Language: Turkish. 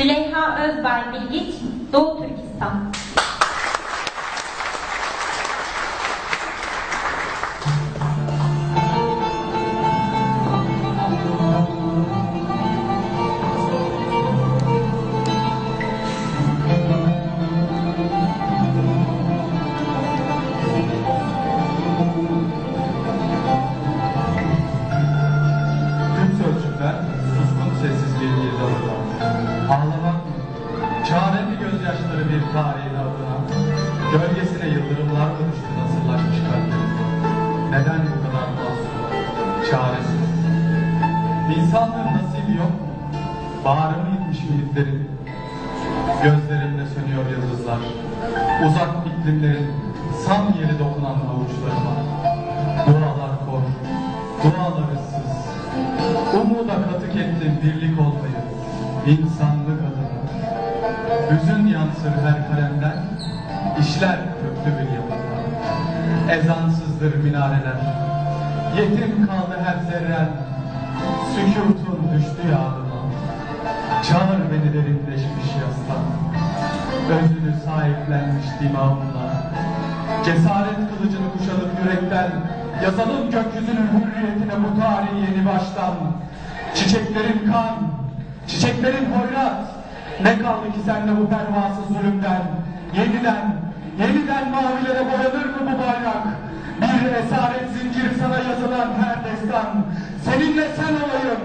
Züleyha Özbay Bilgiç, Doğu Türkistan. Tüm sözcükler suskun sessizliğin mı? Çare mi gözyaşları bir tarihin adına? Gölgesine yıldırımlar dönüştü nasırlaşmış kalbimiz. Neden bu kadar masum? Çaresiz. İnsanlığın nasibi yok mu? Bağrı mı gitmiş ümitlerin? Gözlerimde sönüyor yıldızlar. Uzak iklimlerin sam yeri dokunan avuçlarıma. Dualar kor, dualar ıssız. Umuda katık ettim birlik olmayı, adına. Kalemden, işler köklü bir yapıda. Ezansızdır minareler, yetim kaldı her zerren, sükutun düştü yağdıma. Çağır beni derinleşmiş yastan, özünü sahiplenmiş dimağımla. Cesaret kılıcını kuşanıp yürekten, yazalım gökyüzünün hürriyetine bu tarihi yeni baştan. Çiçeklerin kan, çiçeklerin hoyrat, ne kaldı ki sende bu pervasız zulümden? Yeniden, yeniden mavilere boyanır mı bu bayrak? Bir esaret zinciri sana yazılan her destan, seninle sen olayım,